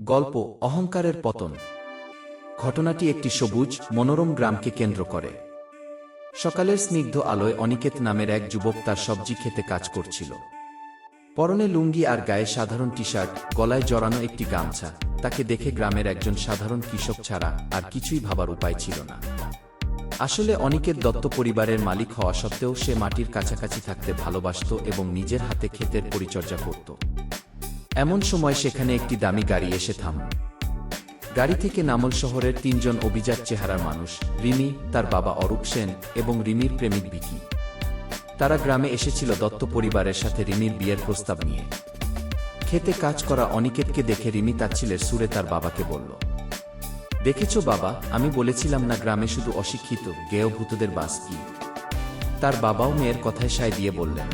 গল্প অহংকারের পতন। ঘটনাটি একটি সবুজ, মনোরম গ্রামকে কেন্দ্র করে। সকালের স্নিগ্ধ আলোয় অনিকেত নামের এক যুবক তার সবজি খেতে কাজ করছিল। পরনে লুঙ্গি আর গায়ে সাধারণ টি শার্ট গলায় জড়ানো একটি গামছা। তাকে দেখে গ্রামের একজন সাধারণ কৃষক ছাড়া আর কিছুই ভাবার উপায় ছিল না। আসলে অনিকেত দত্ত পরিবারের মালিক হওয়া সত্ত্বেও সে মাটির কাছাকাছি থাকতে ভালোবাসত এবং নিজের হাতে ক্ষেতের পরিচর্যা করত। এমন সময় সেখানে একটি দামি গাড়ি এসে থাম গাড়ি থেকে নামল শহরের তিনজন অভিজাত চেহারার মানুষ, রিমি, তার বাবা অরূপ সেন এবং রিমির প্রেমিক বিকি তারা গ্রামে এসেছিল দত্ত পরিবারের সাথে রিমির বিয়ের প্রস্তাব নিয়ে। খেতে কাজ করা অনিকেতকে দেখে রিমি তাচ্ছিলের সুরে তার বাবাকে বলল, দেখেছ বাবা, আমি বলেছিলাম না গ্রামে শুধু অশিক্ষিত গেয় ভূতদের বাস কি? তার বাবাও মেয়ের কথায় সায় দিয়ে বললেন,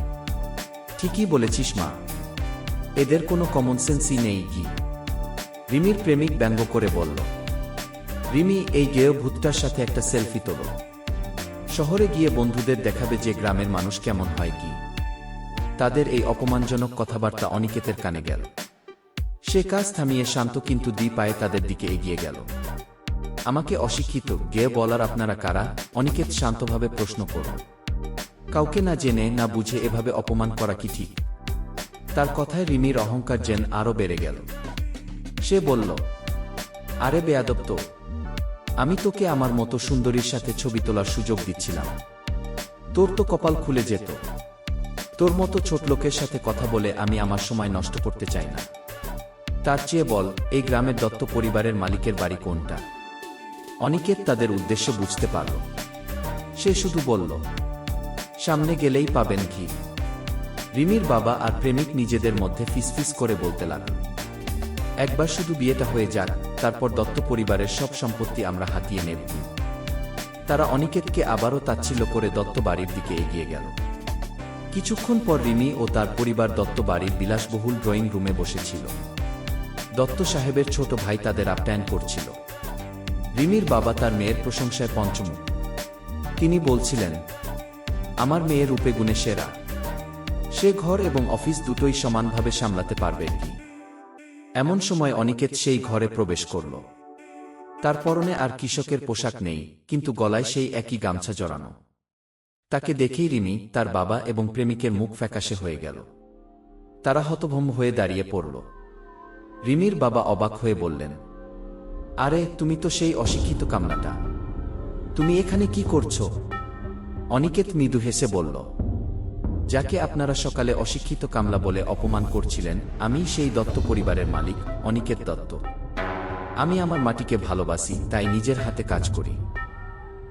ঠিকই বলেছিস মা এদের কোনো কমন সেন্সই নেই কি? রিমির প্রেমিক ব্যঙ্গ করে বলল, রিমি, এই গেয় ভূতটার সাথে একটা সেলফি তোল। শহরে গিয়ে বন্ধুদের দেখাবে যে গ্রামের মানুষ কেমন হয় কি। তাদের এই অপমানজনক কথাবার্তা অনিকেতের কানে গেল। সে কাজ থামিয়ে শান্ত কিন্তু দ্বি পায়ে তাদের দিকে এগিয়ে গেল। আমাকে অশিক্ষিত গেয়ে বলার আপনারা কারা? অনিকেত শান্তভাবে প্রশ্ন করল। কাউকে না জেনে, না বুঝে এভাবে অপমান করা কি ঠিক? তার কথায় রিমির অহংকার যেন আরও বেড়ে গেল। সে বলল, আরে বেয়াদব তো, আমি তোকে আমার মতো সুন্দরীর সাথে ছবি তোলার সুযোগ দিচ্ছিলাম। তোর তো কপাল খুলে যেত। তোর মতো ছোট লোকের সাথে কথা বলে আমি আমার সময় নষ্ট করতে চাই না। তার চেয়ে বল, এই গ্রামের দত্ত পরিবারের মালিকের বাড়ি কোনটা? অনিকেত তাদের উদ্দেশ্য বুঝতে পারল। সে শুধু বলল, সামনে গেলেই পাবেন কি রিমির বাবা আর প্রেমিক নিজেদের মধ্যে ফিসফিস করে বলতে লাগল। একবার শুধু বিয়েটা হয়ে যাক, তারপর দত্ত পরিবারের সব সম্পত্তি আমরা হাতিয়ে নেব। তারা অনিকেতকে আবারও তাচ্ছিল্য করে দত্ত বাড়ির দিকে এগিয়ে গেল। কিছুক্ষণ পর রিমি ও তার পরিবার দত্ত বাড়ির বিলাসবহুল ড্রয়িং রুমে বসেছিল। দত্ত সাহেবের ছোট ভাই তাদের আপ্যায়ন করছিল। রিমির বাবা তার মেয়ের প্রশংসায় পঞ্চমুখ। তিনি বলছিলেন, আমার মেয়ের রূপে গুণে সেরা। সে ঘর এবং অফিস দুটোই সমানভাবে সামলাতে পারবে। কি এমন সময় অনিকেত সেই ঘরে প্রবেশ করল। তার পরনে আর কৃষকের পোশাক নেই, কিন্তু গলায় সেই একই গামছা জড়ানো। তাকে দেখেই রিমি, তার বাবা এবং প্রেমিকের মুখ ফ্যাকাশে হয়ে গেল। তারা হতভম্ব হয়ে দাঁড়িয়ে পড়ল। রিমির বাবা অবাক হয়ে বললেন, আরে, তুমি তো সেই অশিক্ষিত কামনাটা তুমি এখানে কি করছ? অনিকেত মৃদু হেসে বলল যাকে আপনারা সকালে অশিক্ষিত কামলা বলে অপমান করছিলেন, আমি সেই দত্ত পরিবারের মালিক, অনিকেত দত্ত। আমি আমার মাটিকে ভালোবাসি, তাই নিজের হাতে কাজ করি।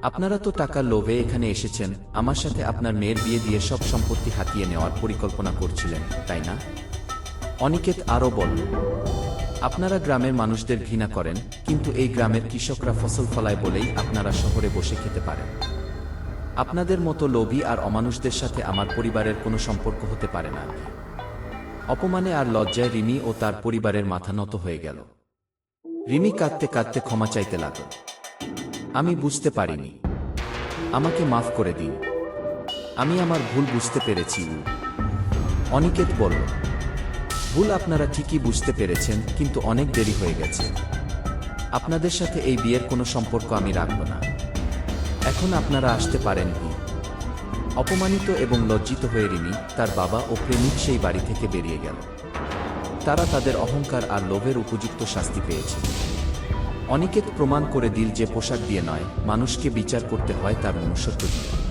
আপনারা তো টাকার লোভে এখানে এসেছেন, আমার সাথে আপনার মেয়ের বিয়ে দিয়ে সব সম্পত্তি হাতিয়ে নেওয়ার পরিকল্পনা করছিলেন, তাই না? অনিকেত আরও বলল আপনারা গ্রামের মানুষদের ঘৃণা করেন, কিন্তু এই গ্রামের কৃষকরা ফসল ফলায় বলেই আপনারা শহরে বসে খেতে পারেন। আপনাদের মতো লোভী আর অমানুষদের সাথে আমার পরিবারের কোনো সম্পর্ক হতে পারে না। অপমানে আর লজ্জায় রিমি ও তার পরিবারের মাথা নত হয়ে গেল। রিমি কাঁদতে কাঁদতে ক্ষমা চাইতে লাগল। আমি বুঝতে পারিনি। আমাকে মাফ করে দিন। আমি আমার ভুল বুঝতে পেরেছি। অনিকেত বলল, ভুল আপনারা ঠিকই বুঝতে পেরেছেন, কিন্তু অনেক দেরি হয়ে গেছে। আপনাদের সাথে এই বিয়ের কোনো সম্পর্ক আমি রাখব না। এখন আপনারা আসতে পারেন অপমানিত এবং লজ্জিত হয়ে রিমি তার বাবা ও প্রেমিক সেই বাড়ি থেকে বেরিয়ে গেল। তারা তাদের অহংকার আর লোভের উপযুক্ত শাস্তি পেয়েছে। অনিকেত প্রমাণ করে দিল যে পোশাক দিয়ে নয়, মানুষকে বিচার করতে হয় তার মনুষ্যত্ব দিয়ে।